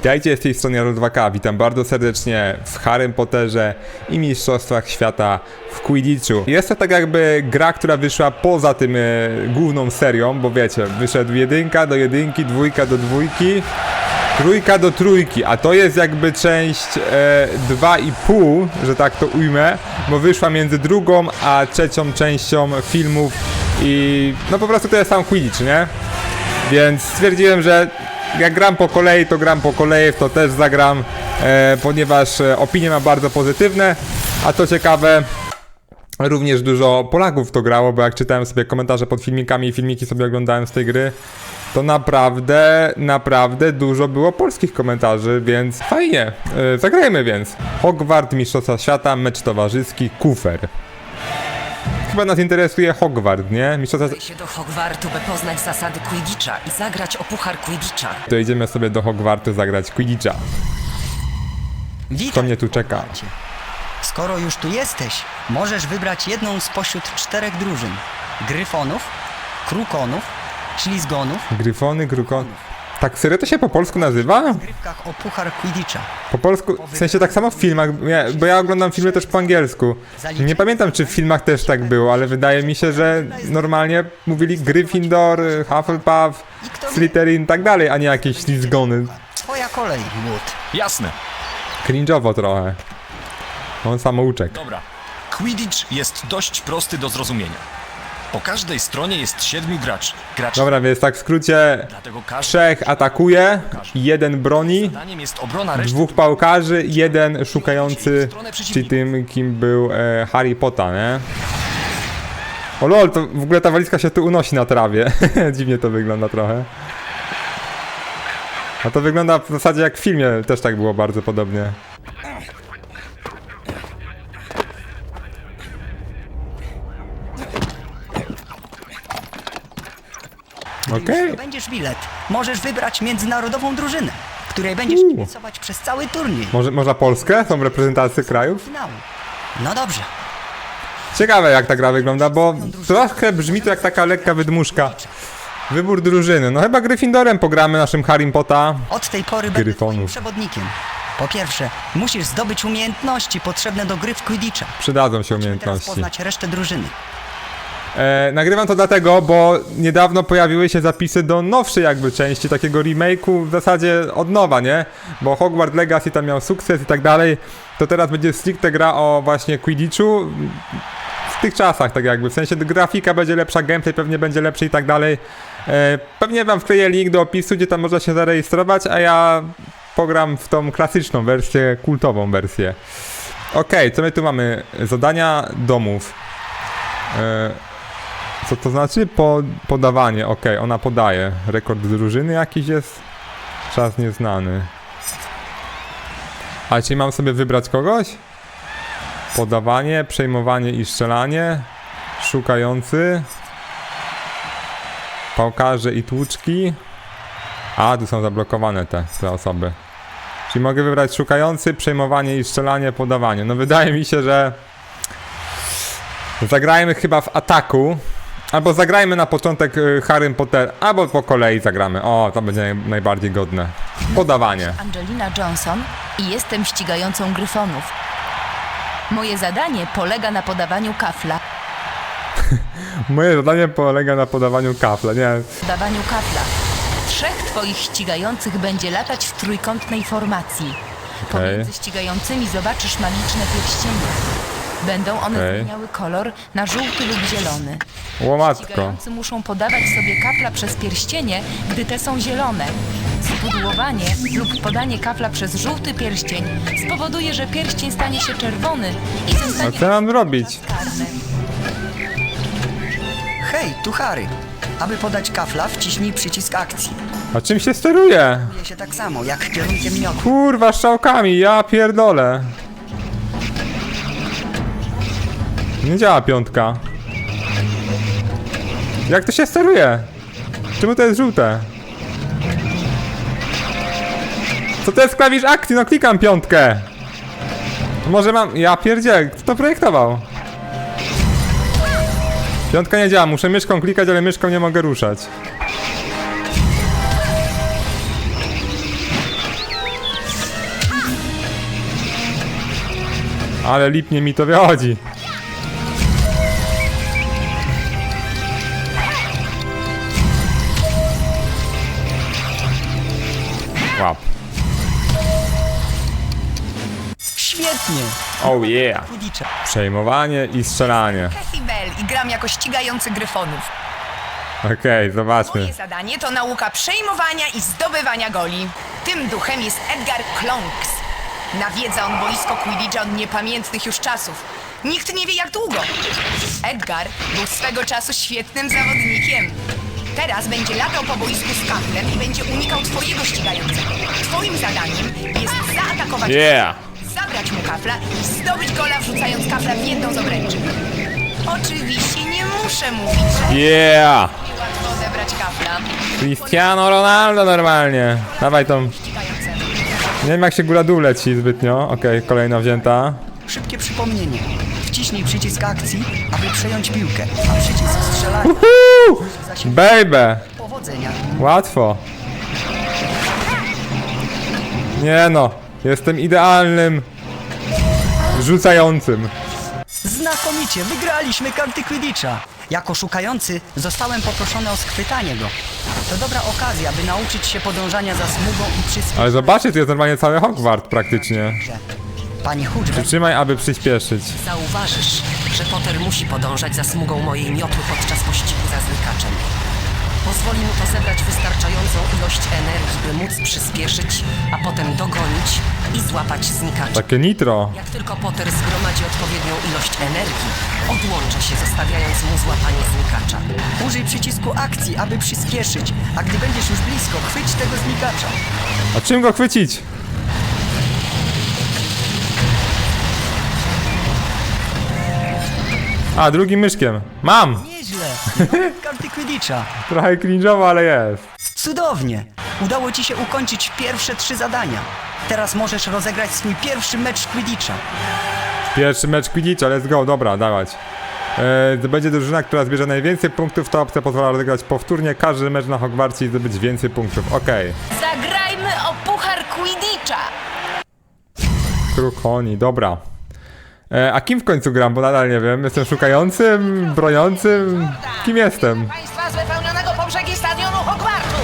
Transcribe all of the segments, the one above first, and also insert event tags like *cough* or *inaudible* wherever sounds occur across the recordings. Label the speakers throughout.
Speaker 1: Witajcie z tej strony Aro2K, witam bardzo serdecznie w Harrym Potterze i Mistrzostwach Świata w Quidditchu. Jest to tak jakby gra, która wyszła poza tym e, główną serią, bo wiecie, wyszedł jedynka do jedynki, dwójka do dwójki, trójka do trójki, a to jest jakby część e, 2,5, że tak to ujmę, bo wyszła między drugą a trzecią częścią filmów i no po prostu to jest sam Quidditch, nie? Więc stwierdziłem, że jak gram po kolei, to gram po kolei, w to też zagram, e, ponieważ e, opinie ma bardzo pozytywne, a to ciekawe, również dużo Polaków to grało, bo jak czytałem sobie komentarze pod filmikami i filmiki sobie oglądałem z tej gry, to naprawdę, naprawdę dużo było polskich komentarzy, więc fajnie, e, zagrajmy więc. Hogwart, Mistrzostwa Świata, mecz towarzyski, kufer. Chyba nas interesuje Hogwart, nie? Mistrzostwa
Speaker 2: Udaj się do Hogwartu, by poznać zasady Quidditcha i zagrać o puchar Quidditcha.
Speaker 1: To idziemy sobie do Hogwartu zagrać Quidditcha.
Speaker 3: Witaj,
Speaker 1: To mnie tu czeka.
Speaker 3: Hogwarcie. Skoro już tu jesteś, możesz wybrać jedną spośród czterech drużyn. Gryfonów, krukonów, ślizgonów,
Speaker 1: Gryfony, grukon... Tak serio to się po polsku nazywa?
Speaker 3: o puchar Quidditcha.
Speaker 1: Po polsku, w sensie tak samo w filmach, ja, bo ja oglądam filmy też po angielsku. Nie pamiętam czy w filmach też tak było, ale wydaje mi się, że normalnie mówili Gryffindor, Hufflepuff, Slytherin i tak dalej, a nie jakieś ślizgony.
Speaker 3: Twoja kolej, Wood.
Speaker 4: Jasne.
Speaker 1: Cringe'owo trochę. On samouczek.
Speaker 4: Dobra. Quidditch jest dość prosty do zrozumienia. Po każdej stronie jest siedmiu graczy. Graczy.
Speaker 1: Dobra, więc tak w skrócie,
Speaker 4: Dlatego każdy
Speaker 1: trzech atakuje, jeden broni,
Speaker 4: zadaniem jest obrona reszty.
Speaker 1: dwóch pałkarzy, jeden szukający, czyli tym, kim był e, Harry Potter, nie? O lol, to w ogóle ta walizka się tu unosi na trawie. *laughs* Dziwnie to wygląda trochę. A to wygląda w zasadzie jak w filmie, też tak było bardzo podobnie. Okej.
Speaker 3: bilet, możesz wybrać międzynarodową drużynę, której będziesz
Speaker 1: Uuu.
Speaker 3: kibicować przez cały turniej.
Speaker 1: Może, można Polskę? Są reprezentacje krajów?
Speaker 3: Finału. No dobrze.
Speaker 1: Ciekawe jak ta gra wygląda, bo trochę brzmi to jak taka lekka wydmuszka. Wybór drużyny. No chyba Gryffindorem pogramy naszym Harrym Potta.
Speaker 3: Od tej pory będę
Speaker 1: Gryfonów.
Speaker 3: twoim przewodnikiem. Po pierwsze, musisz zdobyć umiejętności potrzebne do gry w Quidditcha.
Speaker 1: Przydadzą się
Speaker 3: Teraz
Speaker 1: umiejętności.
Speaker 3: poznać resztę drużyny.
Speaker 1: E, nagrywam to dlatego, bo niedawno pojawiły się zapisy do nowszej jakby części, takiego remake'u w zasadzie od nowa, nie? Bo Hogwarts Legacy tam miał sukces i tak dalej, to teraz będzie stricte gra o właśnie Quidditchu w tych czasach tak jakby, w sensie grafika będzie lepsza, gameplay pewnie będzie lepszy i tak dalej. E, pewnie wam wkleję link do opisu, gdzie tam można się zarejestrować, a ja pogram w tą klasyczną wersję, kultową wersję. Okej, co my tu mamy? Zadania domów. E, co to znaczy? Po, podawanie, okej, ona podaje. Rekord drużyny jakiś jest? Czas nieznany. A czyli mam sobie wybrać kogoś? Podawanie, przejmowanie i strzelanie. Szukający. Pałkarze i tłuczki. A, tu są zablokowane te, te osoby. Czyli mogę wybrać szukający, przejmowanie i strzelanie, podawanie. No wydaje mi się, że zagrajmy chyba w ataku. Albo zagrajmy na początek y, Harrym Potter, albo po kolei zagramy. O, to będzie naj, najbardziej godne. Podawanie.
Speaker 5: Angelina Johnson i jestem ścigającą gryfonów. Moje zadanie polega na podawaniu kafla. *laughs*
Speaker 1: Moje zadanie polega na podawaniu kafla, nie?
Speaker 5: Podawaniu kafla. Trzech twoich ścigających będzie latać w trójkątnej formacji. Pomiędzy ścigającymi zobaczysz magiczne pierścienie. Będą one
Speaker 1: Okej.
Speaker 5: zmieniały kolor na żółty lub zielony.
Speaker 1: Łomatko.
Speaker 5: Ścigający muszą podawać sobie kafla przez pierścienie, gdy te są zielone. Spudłowanie lub podanie kafla przez żółty pierścień spowoduje, że pierścień stanie się czerwony i
Speaker 1: A
Speaker 5: zostanie
Speaker 1: co mam robić?
Speaker 3: Hej, tu Harry. Aby podać kafla, wciśnij przycisk akcji.
Speaker 1: A czym się steruje?
Speaker 3: Się tak samo, jak kierunkiem miotu.
Speaker 1: Kurwa, strzałkami, ja pierdolę. Nie działa piątka. Jak to się steruje? Czemu to jest żółte? Co to jest klawisz akcji? No klikam piątkę. Może mam... Ja pierdzielę, kto to projektował? Piątka nie działa, muszę myszką klikać, ale myszką nie mogę ruszać. Ale lipnie mi to wychodzi.
Speaker 3: Świetnie!
Speaker 1: Oh yeah. Przejmowanie i strzelanie.
Speaker 5: Kathy Bell i gram jako ścigający gryfonów.
Speaker 1: Okej, zobaczmy.
Speaker 5: Moje zadanie to nauka przejmowania i zdobywania goli. Tym duchem jest Edgar Klonks. Nawiedza on boisko Quidditcha od niepamiętnych już czasów. Nikt nie wie jak długo. Edgar był swego czasu świetnym zawodnikiem. Teraz będzie latał po boisku z kaplem i będzie unikał twojego ścigającego. Twoim zadaniem jest zaatakować
Speaker 1: Yeah.
Speaker 5: Zabrać mu kafla i zdobyć gola wrzucając kafla w jedną z obręczy. Oczywiście nie muszę mówić, że
Speaker 1: Yeah.
Speaker 5: łatwo odebrać kafla.
Speaker 1: Cristiano Ronaldo normalnie. Dawaj tą.
Speaker 5: Ścigającemu.
Speaker 1: Nie wiem jak się góra dół leci zbytnio. Okej, kolejna wzięta.
Speaker 3: Szybkie przypomnienie. Wciśnij przycisk akcji, aby przejąć piłkę, a przycisk strzelania.
Speaker 1: Baby!
Speaker 3: Powodzenia.
Speaker 1: Łatwo. Nie no, jestem idealnym rzucającym.
Speaker 3: Znakomicie, wygraliśmy karty Quidditcha. Jako szukający zostałem poproszony o schwytanie go. To dobra okazja, by nauczyć się podążania za smugą i przyspieszać.
Speaker 1: Ale zobaczcie, tu jest normalnie cały Hogwart praktycznie.
Speaker 3: Pani Hoochback
Speaker 1: Przytrzymaj, aby przyspieszyć.
Speaker 2: Zauważysz, że Potter musi podążać za smugą mojej miotły podczas pościgu za znikaczem. Pozwoli mu to zebrać wystarczającą ilość energii, by móc przyspieszyć, a potem dogonić i złapać znikacza.
Speaker 1: Takie nitro.
Speaker 2: Jak tylko Potter zgromadzi odpowiednią ilość energii, odłącza się, zostawiając mu złapanie znikacza.
Speaker 3: Użyj przycisku akcji, aby przyspieszyć, a gdy będziesz już blisko, chwyć tego znikacza.
Speaker 1: A czym go chwycić? A, drugim myszkiem. Mam!
Speaker 3: Nieźle. *laughs* Karty Quidditcha.
Speaker 1: Trochę cringe'owo, ale jest.
Speaker 3: Cudownie. Udało ci się ukończyć pierwsze trzy zadania. Teraz możesz rozegrać swój pierwszy mecz Quidditcha.
Speaker 1: Pierwszy mecz Quidditcha, let's go, dobra, dawać. To będzie drużyna, która zbierze najwięcej punktów, ta opcja pozwala rozegrać powtórnie każdy mecz na Hogwarcie i zdobyć więcej punktów. Okej.
Speaker 5: Zagrajmy o puchar Quidditcha!
Speaker 1: Krukoni, dobra. E, a kim w końcu gram, bo nadal nie wiem. Jestem szukającym, broniącym. Kim jestem?
Speaker 6: Państwa z wypełnionego po brzegi stadionu Hogwartu.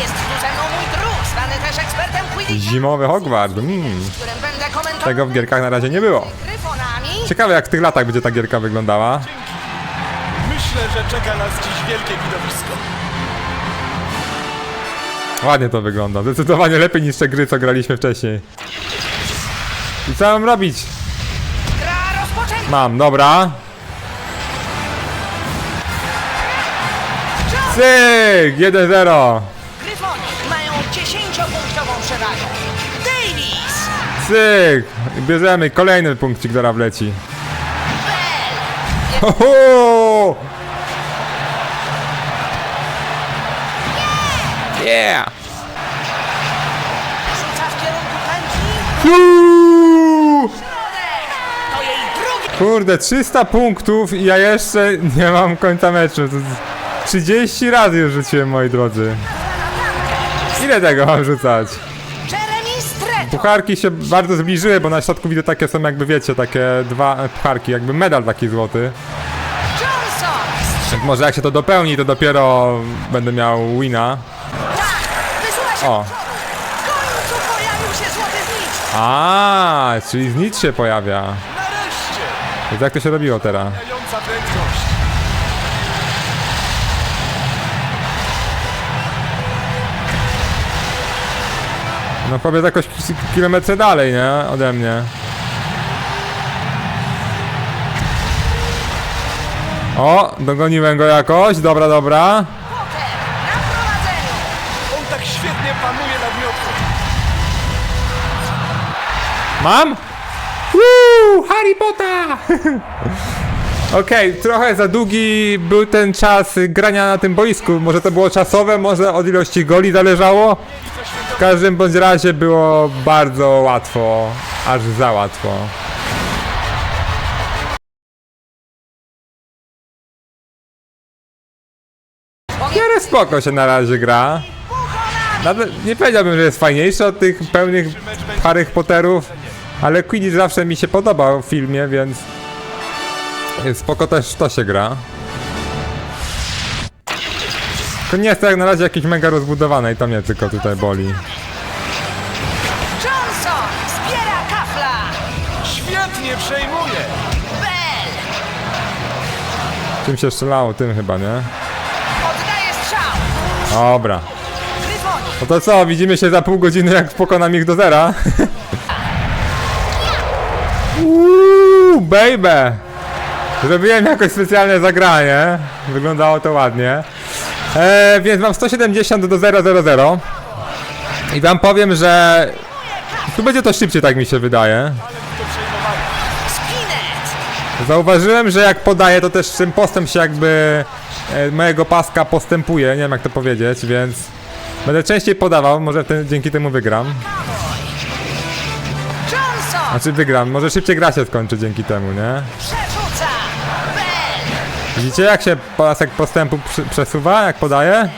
Speaker 6: Jest tu ze mną mój druk, zwany też ekspertem Quidditcha,
Speaker 1: Zimowy Hogwart. Mm,
Speaker 6: z którym będę komentował
Speaker 1: tego w gierkach na razie nie było.
Speaker 6: gryfonami.
Speaker 1: Ciekawe jak w tych latach będzie ta gierka wyglądała.
Speaker 4: Myślę, że czeka nas dziś wielkie widowisko.
Speaker 1: Ładnie to wygląda. Zdecydowanie lepiej niż te gry, co graliśmy wcześniej. I co mam robić? Mam, dobra. Cyk! 1-0.
Speaker 6: Gryfoni mają 10-punktową przewagę. Davis!
Speaker 1: Cyk! Bierzemy kolejny punkcik do wleci.
Speaker 6: Bell!
Speaker 1: Ho, ho! Yeah!
Speaker 6: Rzuca w kierunku pętli. To jej drugi
Speaker 1: Kurde, 300 punktów i ja jeszcze nie mam końca meczu. To z- 30 razy już rzuciłem, moi drodzy. Ile tego mam rzucać? Pucharki się bardzo zbliżyły, bo na środku widzę takie są jakby wiecie, takie dwa pucharki, jakby medal taki złoty. Tak może jak się to dopełni, to dopiero będę miał wina.
Speaker 6: Tak!
Speaker 1: O. A, czyli znicz się pojawia. Więc jak to się robiło teraz?
Speaker 4: Prędkość.
Speaker 1: No powiedz jakoś ki- kilometrze dalej, nie? Ode mnie. O, dogoniłem go jakoś, dobra, dobra.
Speaker 6: Potter na prowadzeniu.
Speaker 4: On tak świetnie panuje nad miotką.
Speaker 1: Mam? Woo! Harry Potter! *laughs* Okej, trochę za długi był ten czas grania na tym boisku. Może to było czasowe, może od ilości goli zależało. W każdym bądź razie było bardzo łatwo, aż za łatwo. Miarę spoko się na razie gra. Nawet nie powiedziałbym, że jest fajniejszy od tych pełnych Harry Potterów, Ale Quidditch zawsze mi się podobał w filmie, więc spoko też to się gra. Tylko nie jest to jak na razie jakieś mega rozbudowane i to mnie tylko tutaj boli.
Speaker 6: Johnson zbiera kafla!
Speaker 4: Świetnie przejmuje!
Speaker 6: Bell
Speaker 1: Czym się strzelało? Tym chyba, nie?
Speaker 6: oddaje strzał!
Speaker 1: Dobra. No to co, widzimy się za pół godziny jak pokonam ich do zera? *laughs* Uuu, baby! Zrobiłem jakoś specjalne zagranie. Wyglądało to ładnie. E, więc mam 170 do 000. I wam powiem, że tu będzie to szybciej, tak mi się wydaje. Zauważyłem, że jak podaję, to też ten postęp się jakby e, mojego paska postępuje, nie wiem jak to powiedzieć, więc będę częściej podawał, może dzięki temu wygram. Znaczy wygram, może szybciej gra się skończy dzięki temu, nie?
Speaker 6: przerzuca! Bell
Speaker 1: Widzicie jak się pasek postępu przy, przesuwa, jak podaje?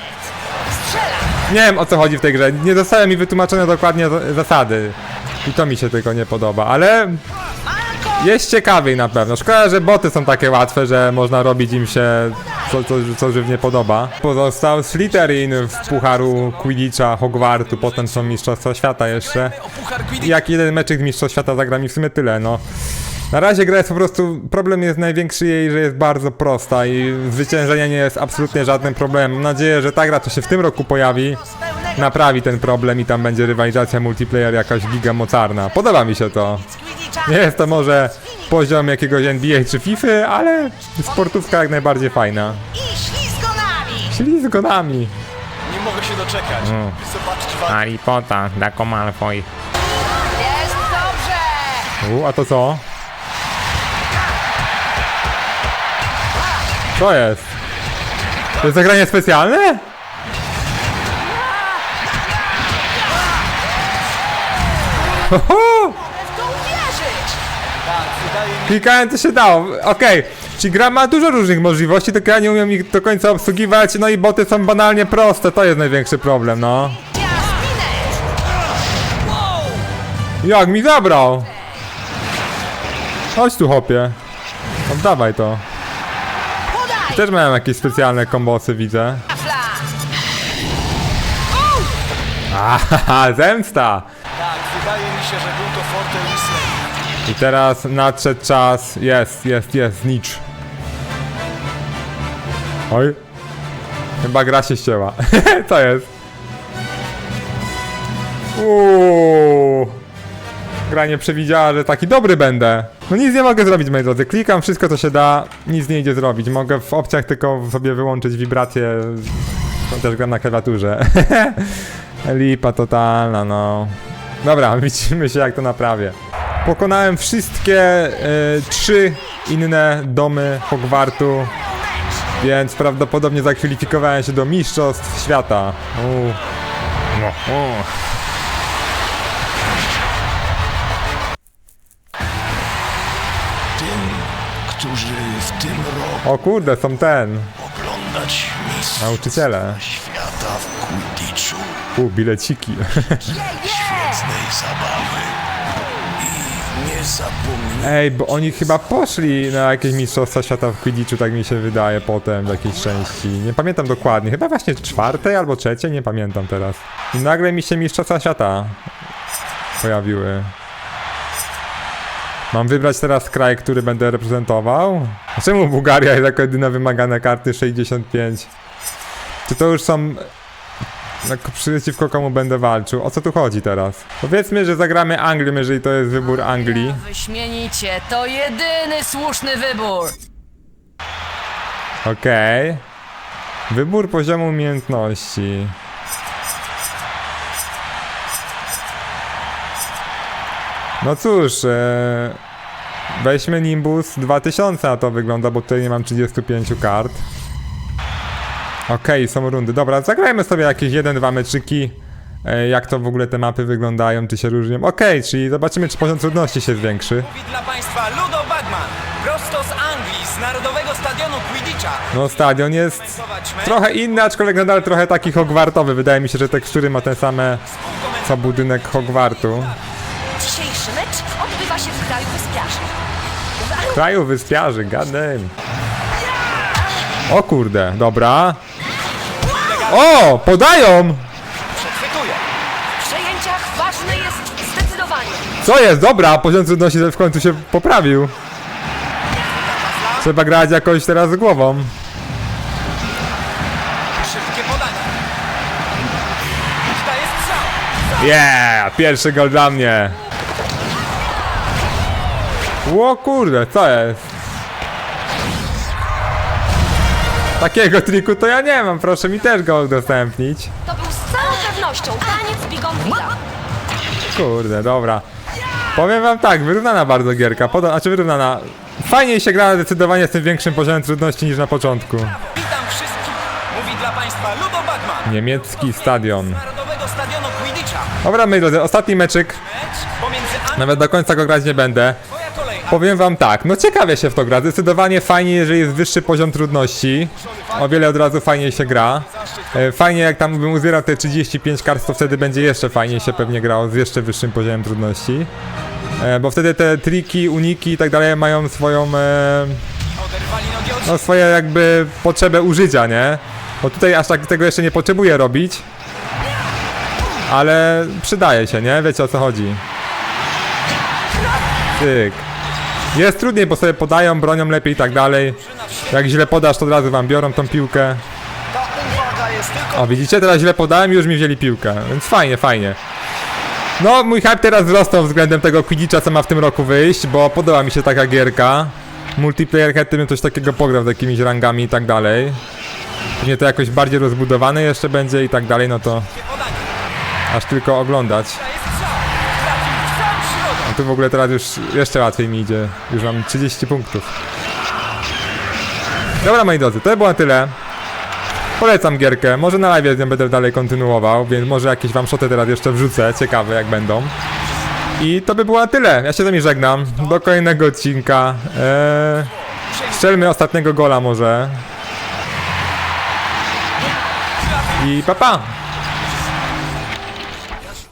Speaker 6: strzela!
Speaker 1: Nie wiem o co chodzi w tej grze, nie zostały mi wytłumaczone dokładnie za- zasady. I to mi się tylko nie podoba, ale
Speaker 6: Malko!
Speaker 1: jest ciekawiej na pewno. Szkoda, że boty są takie łatwe, że można robić im się co, co, co żywnie podoba. Pozostał Slytherin w pucharu Quidditcha, Hogwartu, potem są Mistrzostwa Świata jeszcze. I jak jeden meczek Mistrzostw Świata zagra mi w sumie tyle, no. Na razie gra jest po prostu, problem jest największy jej, że jest bardzo prosta i zwyciężenie nie jest absolutnie żadnym problemem. Mam nadzieję, że ta gra, co się w tym roku pojawi, naprawi ten problem i tam będzie rywalizacja multiplayer jakaś giga mocarna. Podoba mi się to. Nie jest to może poziom jakiegoś NBA czy FIFA, ale sportówka jak najbardziej fajna.
Speaker 6: I ślizgonami!
Speaker 1: Ślizgonami.
Speaker 4: Nie mogę się doczekać. Zobaczcie wam.
Speaker 1: Harry Potter, Draco Malfoy.
Speaker 6: Jest dobrze!
Speaker 1: U, a to co? Co jest? To jest zagranie specjalne? Ho, ho! Klikałem to się dało, okej. Czyli gra ma dużo różnych możliwości, tylko ja nie umiem ich do końca obsługiwać, no i boty są banalnie proste, to jest największy problem, no. Jak mi zabrał? Chodź tu, hopie. Oddawaj to. Też miałem jakieś specjalne kombosy, widzę. Ahaha, *laughs* zemsta!
Speaker 4: Tak, wydaje mi się, że był to Forte.
Speaker 1: I teraz nadszedł czas. Jest, jest, jest, znicz. Oj. Chyba gra się ścięła. *laughs* Co jest? Uuu. Gra nie przewidziała, że taki dobry będę. No nic nie mogę zrobić, moi drodzy. Klikam wszystko, co się da. Nic nie idzie zrobić. Mogę w opcjach tylko sobie wyłączyć wibrację. To też gram na klawiaturze. *laughs* Lipa totalna, no. Dobra, *laughs* widzimy się jak to naprawię. Pokonałem wszystkie e, trzy inne domy Hogwartu, więc prawdopodobnie zakwalifikowałem się do Mistrzostw Świata. U. No.
Speaker 7: Tym, którzy w tym roku
Speaker 1: O kurde, są ten.
Speaker 7: oglądać Mistrzostwa
Speaker 1: Nauczyciele.
Speaker 7: Świata w Quidditchu,
Speaker 1: U, bileciki. *laughs*
Speaker 7: świetnej zabawy niezapomnienia.
Speaker 1: Ej, bo oni chyba poszli na jakieś Mistrzostwa Świata w Quidditchu, tak mi się wydaje potem w jakiejś części. Nie pamiętam dokładnie, chyba właśnie czwartej albo trzeciej, nie pamiętam teraz. I nagle mi się Mistrzostwa Świata pojawiły. Mam wybrać teraz kraj, który będę reprezentował? A czemu Bułgaria jest jako jedyna wymagane karty 65? Czy to już są... jak- Przeciwko komu będę walczył? O co tu chodzi teraz? Powiedzmy, że zagramy Anglią, jeżeli to jest wybór Anglii.
Speaker 2: Wyśmienicie, to jedyny słuszny wybór.
Speaker 1: Okej. Wybór poziomu umiejętności. No cóż, e, weźmy Nimbus 2000, a to wygląda, bo tutaj nie mam 35 kart. Okej, są rundy. Dobra, zagrajmy sobie jakieś 1-2 meczyki. E, jak to w ogóle te mapy wyglądają, czy się różnią. Okej, czyli zobaczymy, czy poziom trudności się zwiększy.
Speaker 8: Mówi dla Państwa Ludo Bagman, prosto z Anglii, z Narodowego Stadionu Quidditcha.
Speaker 1: No, stadion jest. Trochę inny, aczkolwiek nadal trochę taki Hogwartowy. Wydaje mi się, że tekstury ma te same co budynek Hogwartu.
Speaker 6: Dzisiejszy
Speaker 9: mecz odbywa się w kraju wyspiarzy.
Speaker 1: W kraju wyspiarzy, gadem. O kurde, dobra. O, podają!
Speaker 8: Przechwytuje.
Speaker 9: W przejęciach ważne jest zdecydowanie.
Speaker 1: Co jest? Dobra, poziom trudności w końcu się poprawił. Trzeba grać jakoś teraz z głową.
Speaker 8: Szybkie podanie. Daje strzał.
Speaker 1: Yeah! Pierwszy gol dla mnie. Ło kurde, co jest? Takiego triku to ja nie mam, proszę mi też go udostępnić.
Speaker 9: To był z całą pewnością taniec Bigonwilla.
Speaker 1: Kurde, dobra. Powiem wam tak, wyrównana bardzo gierka, poda- znaczy wyrównana. Fajniej się gra zdecydowanie z tym większym poziomem trudności niż na początku.
Speaker 8: Witam wszystkich. Mówi dla Państwa Ludo Bagman.
Speaker 1: Niemiecki stadion.
Speaker 8: Narodowego Stadionu Quidditcha.
Speaker 1: Dobra, moi drodzy, ostatni meczyk.
Speaker 8: Mecz pomiędzy Anglią
Speaker 1: Nawet do końca go grać nie będę. Powiem wam tak, no ciekawie się w to gra. Zdecydowanie fajnie, jeżeli jest wyższy poziom trudności. O wiele od razu fajniej się gra. E, Fajnie jak tam bym uzbierał te 35 kart, to wtedy będzie jeszcze fajniej się pewnie grało z jeszcze wyższym poziomem trudności. E, Bo wtedy te triki, uniki i tak dalej mają swoją, e, no swoje jakby potrzebę użycia, nie? Bo tutaj aż tak tego jeszcze nie potrzebuję robić. Ale przydaje się, nie? Wiecie o co chodzi. Tyk. Jest trudniej, bo sobie podają, bronią lepiej i tak dalej. Jak źle podasz, to od razu wam biorą tą piłkę. O, widzicie? Teraz źle podałem i już mi wzięli piłkę. Więc fajnie, fajnie. No, mój hype teraz wzrosnął względem tego Quidditcha, co ma w tym roku wyjść, bo podoba mi się taka gierka. Multiplayer bym coś takiego pograł z jakimiś rangami i tak dalej. Pewnie to jakoś bardziej rozbudowane jeszcze będzie i tak dalej, no to aż tylko oglądać. Tu w ogóle teraz już jeszcze łatwiej mi idzie. Już mam 30 punktów. Dobra moi drodzy, to było tyle. Polecam gierkę, może na live będę dalej kontynuował, więc może jakieś wam szoty teraz jeszcze wrzucę, ciekawe jak będą. I to by było tyle, ja się z wami żegnam, do kolejnego odcinka. Eee, strzelmy ostatniego gola może. I pa pa!